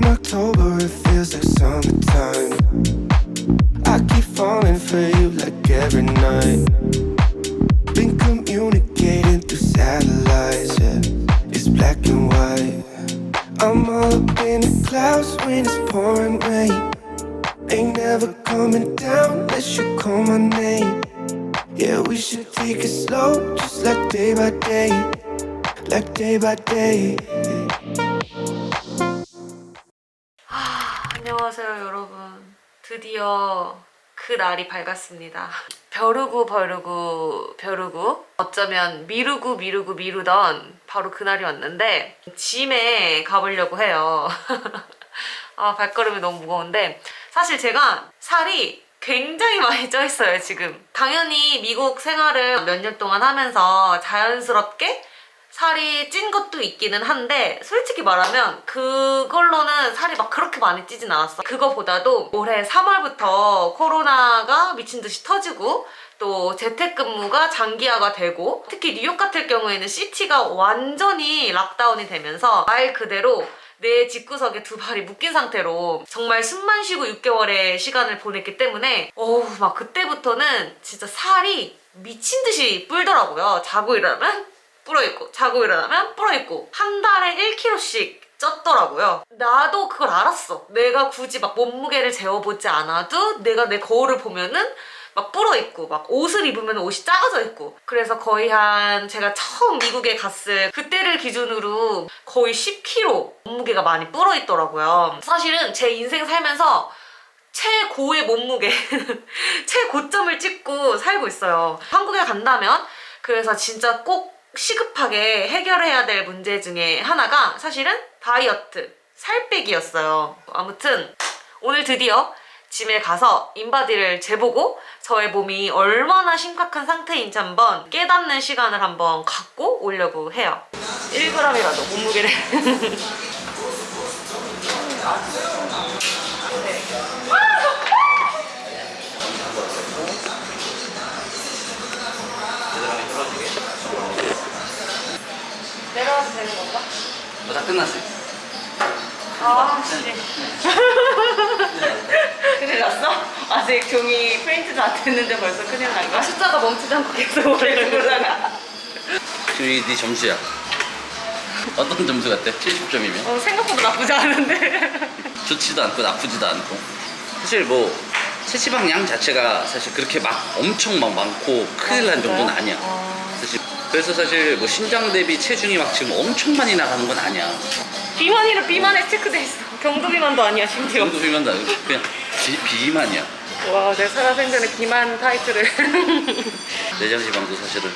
in October, it feels like summertime. I keep falling for you like every night. Been communicating through satellites, yeah. It's black and white. I'm all up in the clouds when it's pouring rain. Ain't never coming down unless you call my name. Yeah, we should take it slow, just like day by day. Like day by day. 안녕하세요 여러분. 드디어 그 날이 밝았습니다. 벼르고 벼르고 벼르고 어쩌면 미루고 미루고 미루던 바로 그날이 왔는데 짐에 가보려고 해요. 아 발걸음이 너무 무거운데 사실 제가 살이 굉장히 많이 쪄 있어요 지금. 당연히 미국 생활을 몇 년 동안 하면서 자연스럽게 살이 찐 것도 있기는 한데 솔직히 말하면 그걸로는 살이 막 그렇게 많이 찌진 않았어. 그거보다도 올해 3월부터 코로나가 미친 듯이 터지고 또 재택근무가 장기화가 되고 특히 뉴욕 같은 경우에는 시티가 완전히 락다운이 되면서 말 그대로 내 집구석에 두 발이 묶인 상태로 정말 숨만 쉬고 6개월의 시간을 보냈기 때문에 어우 막 그때부터는 진짜 살이 미친 듯이 불더라고요. 자고 일어나면 불어있고 자고 일어나면 불어있고 한 달에 1kg씩 쪘더라고요. 나도 그걸 알았어. 내가 굳이 막 몸무게를 재어보지 않아도 내가 내 거울을 보면은 막 불어있고 막 옷을 입으면 옷이 작아져 있고. 그래서 거의 한 제가 처음 미국에 갔을 그때를 기준으로 거의 10kg 몸무게가 많이 불어있더라고요. 사실은 제 인생 살면서 최고의 몸무게 최고점을 찍고 살고 있어요. 한국에 간다면 그래서 진짜 꼭 시급하게 해결해야 될 문제 중에 하나가 사실은 다이어트 살 빼기였어요. 아무튼 오늘 드디어 짐에 가서 인바디를 재보고 저의 몸이 얼마나 심각한 상태인지 한번 깨닫는 시간을 한번 갖고 오려고 해요. 1g이라도 몸무게를 끝났어요. 아, 씨. 큰일 났어? 아직 종이 프린트도 안 됐는데 벌써 큰일 난 거야? 숫자가 멈추지 않고 계속 오래 그러다가. 지금 이네 점수야. 어떤 점수 같아? 70점이면? 어, 생각보다 나쁘지 않은데. 좋지도 않고 나쁘지도 않고. 사실 뭐 체지방량 자체가 사실 그렇게 막 엄청 막 많고 큰일 난 정도는 아니야. 어, 사실 그래서 사실 뭐 신장 대비 체중이 막 지금 엄청 많이 나가는 건 아니야. 비만이라 비만에 체크돼 있어. 경도 비만도 아니야, 심지어. 정도 비만다. 그냥 비, 비만이야. 와, 내 살아생전에 비만 타이틀을. 내장 지방도 사실은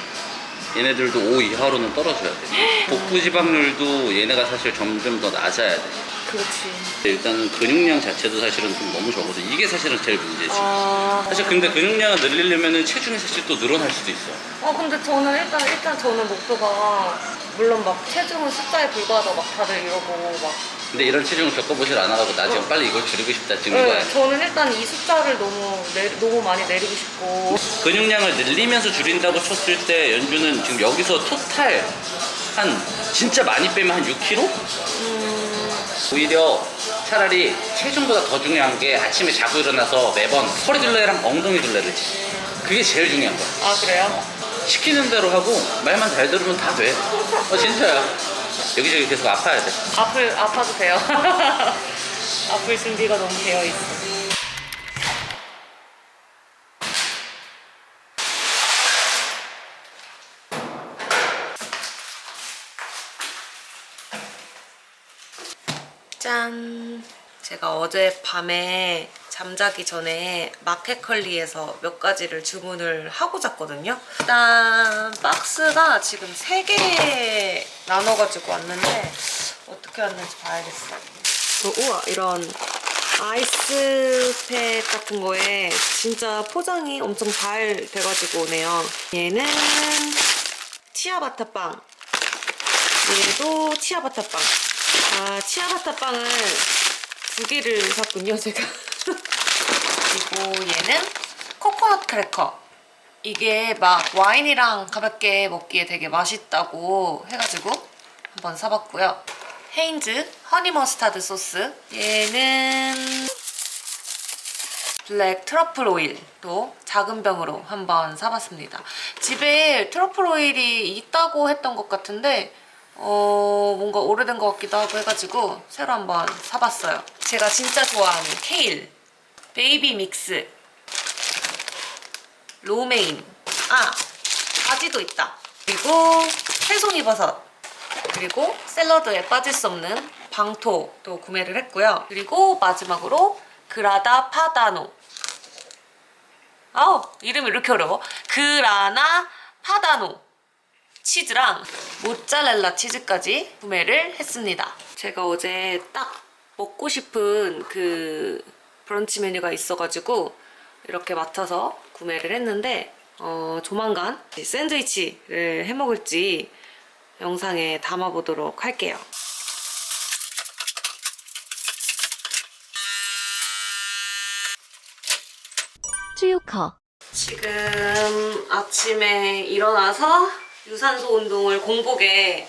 얘네들도 5 이하로는 떨어져야 돼. 복부 지방률도 얘네가 사실 점점 더 낮아야 돼. 그렇지. 일단은 근육량 자체도 사실은 좀 너무 적어서 이게 사실은 제일 문제지. 아. 사실 근데 근육량을 늘리려면은 체중이 사실 또 늘어날 수도 있어. 어 근데 저는 일단 일단 저는 목표가 물론 막 체중은 숫자에 불과하다 막 다들 이러고 막 근데 이런 체중을 겪어보질 않아가지고 나 지금 빨리 이걸 줄이고 싶다 지금. 네, 저는 일단 이 숫자를 너무 내, 너무 많이 내리고 싶고 근육량을 늘리면서 줄인다고 쳤을 때 연주는 지금 여기서 토탈 한 진짜 많이 빼면 한 6kg? 음, 오히려 차라리 체중보다 더 중요한 게 아침에 자고 일어나서 매번 허리 둘레랑 엉덩이 둘레를 치. 그게 제일 중요한 거야. 아 그래요? 시키는 대로 하고 말만 잘 들으면 다 돼. 어 진짜야. 여기저기 계속 아파야 돼. 아플 아파도 돼요. 아플 준비가 너무 되어 있어. 짠. 제가 어제 밤에 잠자기 전에 마켓컬리에서 몇 가지를 주문을 하고 잤거든요. 일단 박스가 지금 3개 나눠가지고 왔는데 어떻게 왔는지 봐야겠어요. 어, 우와 이런 아이스팩 같은 거에 진짜 포장이 엄청 잘 돼가지고 오네요. 얘는 치아바타 빵. 얘도 치아바타 빵. 아 치아바타 빵을 두 개를 샀군요 제가. 그리고 얘는 코코넛 크래커. 이게 막 와인이랑 가볍게 먹기에 되게 맛있다고 해가지고 한번 사봤고요. 헤인즈 허니 머스타드 소스. 얘는 블랙 트러플 오일도 작은 병으로 한번 사봤습니다. 집에 트러플 오일이 있다고 했던 것 같은데 어 뭔가 오래된 것 같기도 하고 해가지고 새로 한번 사봤어요. 제가 진짜 좋아하는 케일, 베이비 믹스, 로메인, 아 가지도 있다. 그리고 새송이버섯, 그리고 샐러드에 빠질 수 없는 방토도 구매를 했고요. 그리고 마지막으로 그라다 파다노. 아우 이름이 이렇게 어려워. 그라나 파다노 치즈랑 모짜렐라 치즈까지 구매를 했습니다. 제가 어제 딱 먹고 싶은 그 브런치 메뉴가 있어가지고 이렇게 맡아서 구매를 했는데 어, 조만간 샌드위치를 해 먹을지 영상에 담아보도록 할게요. 지금 아침에 일어나서 유산소 운동을 공복에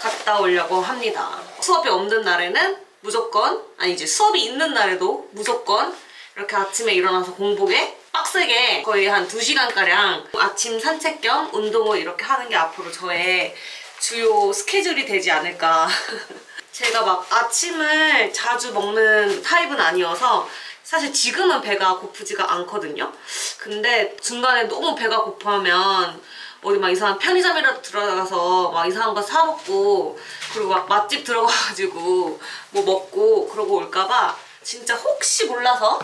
갔다 오려고 합니다. 수업이 없는 날에는 무조건, 아니지, 수업이 있는 날에도 무조건 이렇게 아침에 일어나서 공복에 빡세게 거의 한 2시간가량 아침 산책 겸 운동을 이렇게 하는 게 앞으로 저의 주요 스케줄이 되지 않을까. 제가 막 아침을 자주 먹는 타입은 아니어서 사실 지금은 배가 고프지가 않거든요. 근데 중간에 너무 배가 고파하면 어디 막 이상한 편의점이라도 들어가서 막 이상한 거 사 먹고 그리고 막 맛집 들어가가지고 뭐 먹고 그러고 올까봐 진짜 혹시 몰라서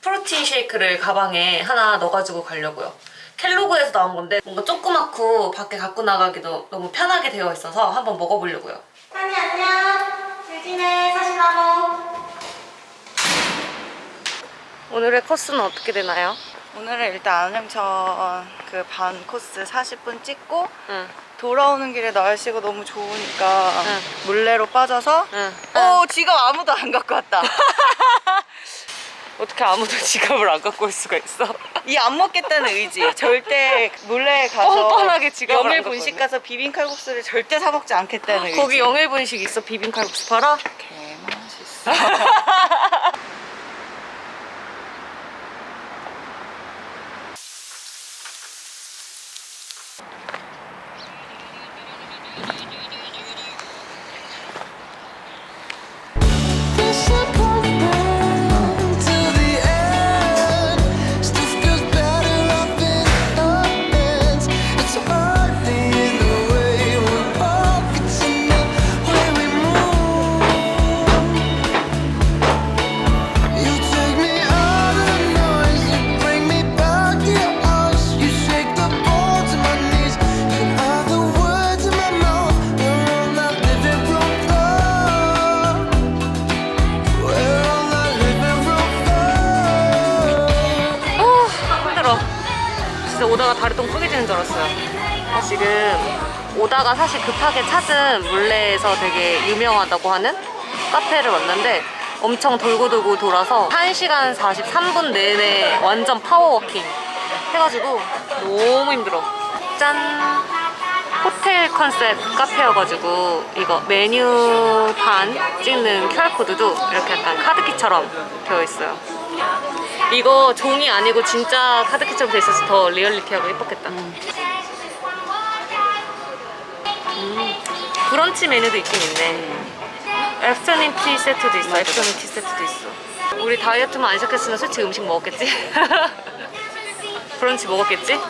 프로틴 쉐이크를 가방에 하나 넣어가지고 가려고요. 켈로그에서 나온 건데 뭔가 조그맣고 밖에 갖고 나가기도 너무 편하게 되어 있어서 한번 먹어보려고요. 하니 안녕 유진의 사시나무 오늘의 코스는 어떻게 되나요? 오늘은 일단 안양천 그 반 코스 40분 찍고 응, 돌아오는 길에 날씨가 너무 좋으니까 응. 물레로 빠져서 응. 어 지갑 아무도 안 갖고 왔다 어떻게 아무도 지갑을 안 갖고 올 수가 있어? 이 안 먹겠다는 의지 절대 물레에 가서 뻔뻔하게 지갑을 안 영일 갖고 분식 왔네. 가서 비빔 칼국수를 절대 사 먹지 않겠다는 의지 거기 영일분식 있어 비빔칼국수 팔아? 개맛있어 알았어요. 지금 오다가 사실 급하게 찾은 물레에서 되게 유명하다고 하는 카페를 왔는데 엄청 돌고 돌고 돌아서 1시간 43분 내내 완전 파워워킹 해가지고 너무 힘들어. 짠! 호텔 컨셉 카페여가지고 이거 메뉴판 찍는 QR코드도 이렇게 약간 카드키처럼 되어 있어요 이거 종이 아니고 진짜 카드키처럼 돼 있어서 더 리얼리티하고 예뻤겠다. 음. 브런치 메뉴도 있긴 있네. 애프터눈 티 세트도 있어. 애프터눈 티 세트도 있어. 우리 다이어트만 안 시작했으면 솔직히 음식 먹었겠지? 브런치 먹었겠지?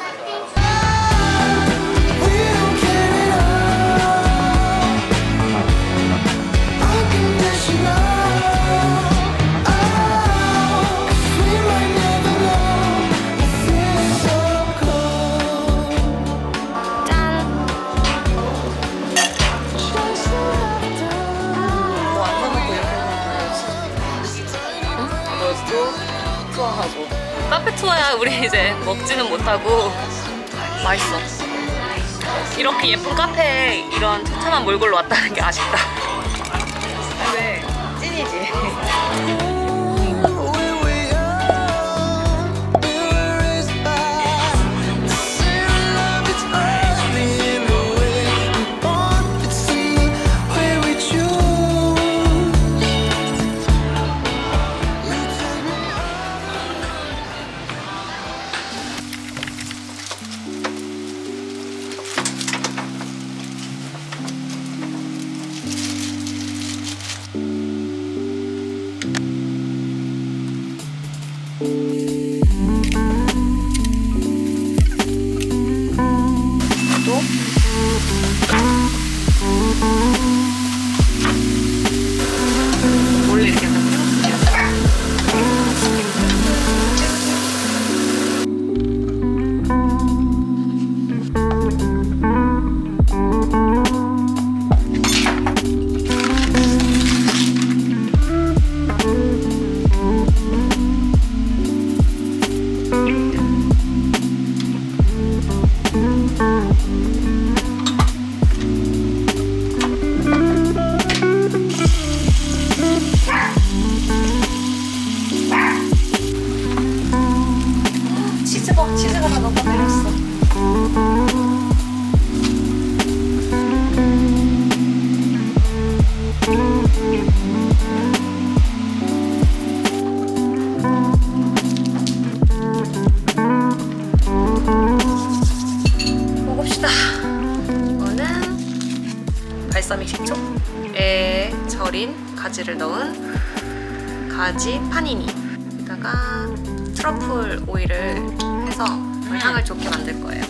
못하고 맛있어. 이렇게 예쁜 카페에 이런 처참한 몰골로 왔다는 게 아쉽다. 왜 찐이지 그 향을 좋게 만들 거예요.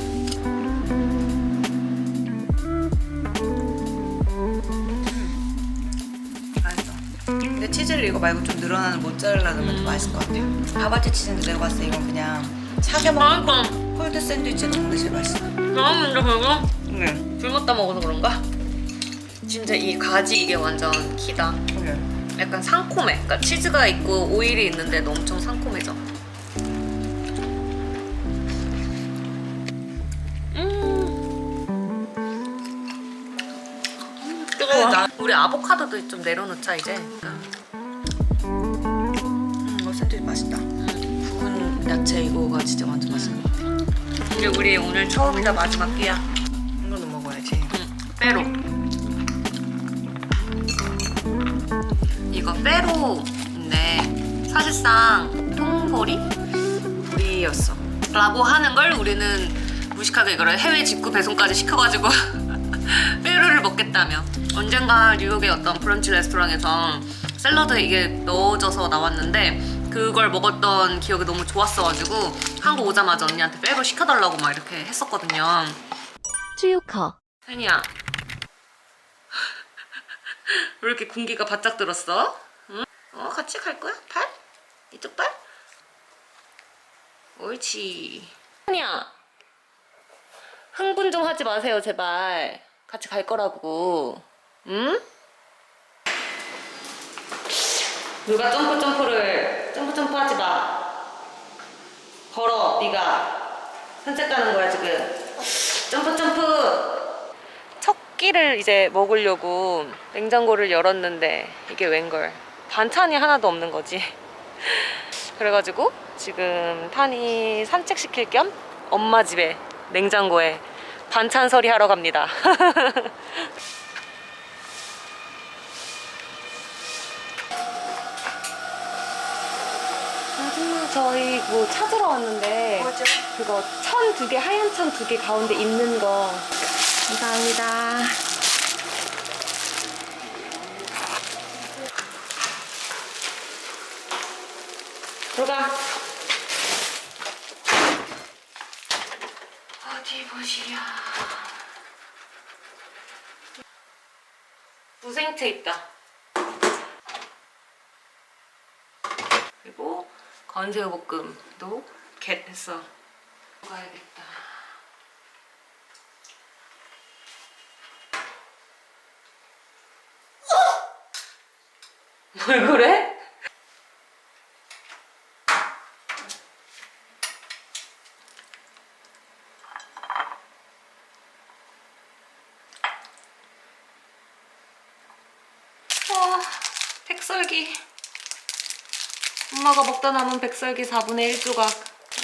맛있어. 근데 치즈를 이거 말고 좀 늘어나는 모짜렐라 넣으면 더 맛있을 것 같아요. 내가 봤을 때 이건 그냥 사겨 먹는 맛있어. 콜드 샌드위치 먹는 게 제일 맛있어. 맛있는데 그거? 네. 술 먹다 먹어서 그런가? 진짜 이 가지 이게 완전 키다. 네. 약간 상콤해. 그러니까 치즈가 있고 오일이 있는데도 엄청 뜨거워. 우리 아보카도도 좀 내려놓자 이제. 음, 이거 샌드위치 맛있다. 붉은 야채 이거가 진짜 완전 맛있는 것 같아. 이게 우리 오늘 처음이자 마지막 끼야. 이거도 먹어야지. 빼로. 이거 빼로인데 사실상 통보리 보리였어. 라고 하는 걸 우리는 무식하게 이거를 해외 직구 배송까지 시켜가지고 빼로를 먹겠다며. 언젠가 뉴욕의 어떤 브런치 레스토랑에서 샐러드에 이게 넣어져서 나왔는데 그걸 먹었던 기억이 너무 좋았어가지고 한국 오자마자 언니한테 빼로 시켜달라고 막 이렇게 했었거든요. 쭈유커 혜니야 왜 이렇게 공기가 바짝 들었어? 응? 어 같이 갈 거야? 팔? 이쪽 팔? 옳지 혜니야 흥분 좀 하지 마세요 제발 같이 갈 거라고 응? 누가 점프 점프를 점프 점프 하지 마. 걸어 네가. 산책 가는 거야 지금. 점프 점프. 첫 끼를 이제 먹으려고 냉장고를 열었는데 이게 웬걸. 반찬이 하나도 없는 거지. 그래가지고 지금 탄이 산책 시킬 겸 엄마 집에 냉장고에 반찬 서리 하러 갑니다 아줌마 저희 뭐 찾으러 왔는데 뭐죠? 그거 천 두 개 하얀 천 두 개 가운데 있는 거 감사합니다. 들어가. 어디 보시랴. 무생채 있다. 그리고 건새우 볶음도 겟 했어. 가야겠다. 뭘 그래? 와, 백설기. 엄마가 먹다 남은 백설기 4분의 1조각.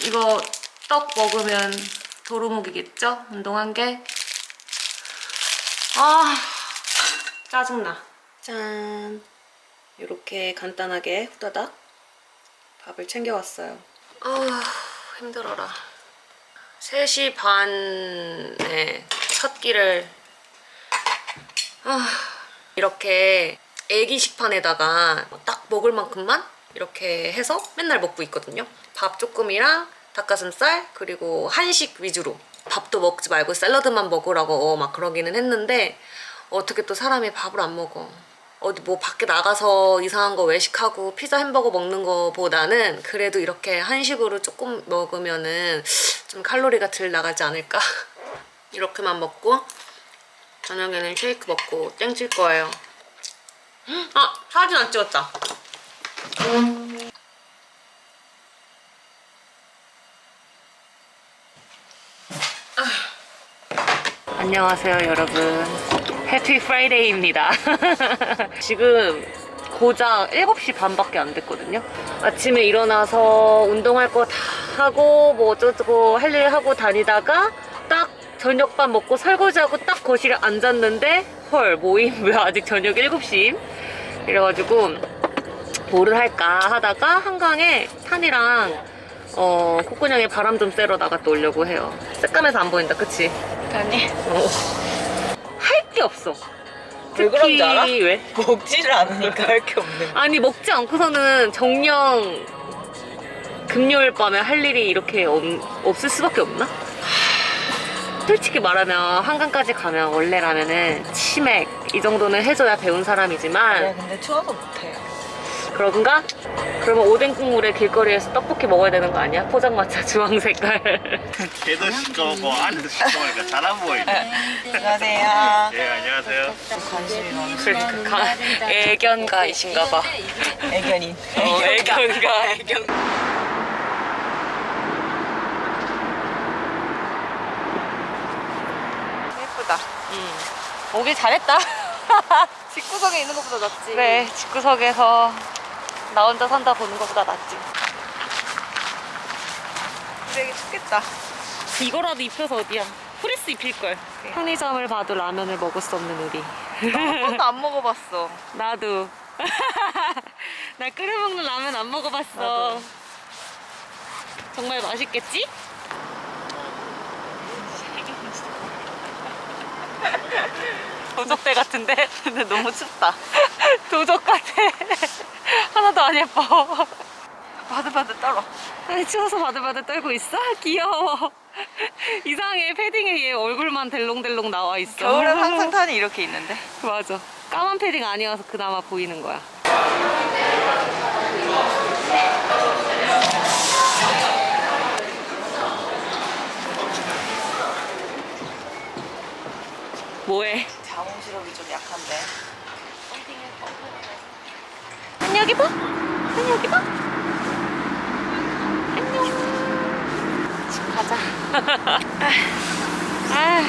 이거 떡 먹으면 도루묵이겠죠? 운동한 게. 아, 짜증나. 짠. 이렇게 간단하게 후다닥 밥을 챙겨왔어요. 아, 힘들어라. 3시 반에 첫 끼를 아, 이렇게 애기 식판에다가 딱 먹을 만큼만 이렇게 해서 맨날 먹고 있거든요. 밥 조금이랑 닭가슴살 그리고 한식 위주로 밥도 먹지 말고 샐러드만 먹으라고 막 그러기는 했는데 어떻게 또 사람이 밥을 안 먹어. 어디 뭐 밖에 나가서 이상한 거 외식하고 피자 햄버거 먹는 거보다는 그래도 이렇게 한식으로 조금 먹으면은 좀 칼로리가 덜 나가지 않을까? 이렇게만 먹고 저녁에는 쉐이크 먹고 땡칠 거예요. 아 사진 안 찍었다. 안녕하세요 여러분. 해피 프라이데이입니다. 지금 고작 7시 반밖에 안 됐거든요. 아침에 일어나서 운동할 거 다 하고 뭐 어쩌고 할 일 하고 다니다가 딱 저녁밥 먹고 설거지하고 딱 거실에 앉았는데 헐 모임 왜 아직 저녁 7시임? 이래가지고 뭐를 할까 하다가 한강에 탄이랑 어, 콧구녕에 바람 좀 쐬러 나갔다 오려고 해요 새까매서 안 보인다 그치? 아니. 할게 없어. 특히 그런지 알아? 왜? 먹지를 않으니까 할 게 없는 거. 아니 먹지 않고서는 정령 금요일 밤에 할 일이 이렇게 없, 없을 수밖에 없나? 솔직히 말하면 한강까지 가면 원래라면은 치맥 이 정도는 해줘야 배운 사람이지만 근데 추워서 못해. 그런가? 그러면 오뎅 국물에 길거리에서 떡볶이 먹어야 되는 거 아니야? 포장마차 주황 색깔 걔도 시꺼고 안에도 시꺼니까 잘 안 보이네. 안녕하세요. 예, 안녕하세요. 관심이 많으시 그러니까 가- 애견가이신가 봐 애견인. 어, 애견가 애견 예쁘다. 음. 오길 잘했다 집구석에 있는 것보다 낫지. 그래 집구석에서 나 혼자 산다 보는 것보다 낫지 되게 춥겠다. 이거라도 입혀서 어디야 프리스 입힐걸 편의점을 봐도 라면을 먹을 수 없는 우리 한 번도 안 먹어봤어. 나도 나 끓여 먹는 라면 안 먹어봤어 나도. 정말 맛있겠지? 도적대 같은데? 근데 너무 춥다 도적 같아 하나도 안 예뻐 바들바들 떨어. 아니 추워서 바들바들 떨고 있어? 귀여워 이상해 패딩에 얘 얼굴만 델롱델롱 나와 있어 겨울엔 항상 탄이 이렇게 있는데. 맞아 까만 패딩 아니어서 그나마 보이는 거야 뭐해? 자몽 시럽이 좀 약한데. 한 여기 봐? 한 여기 봐? 안녕 집 가자 아,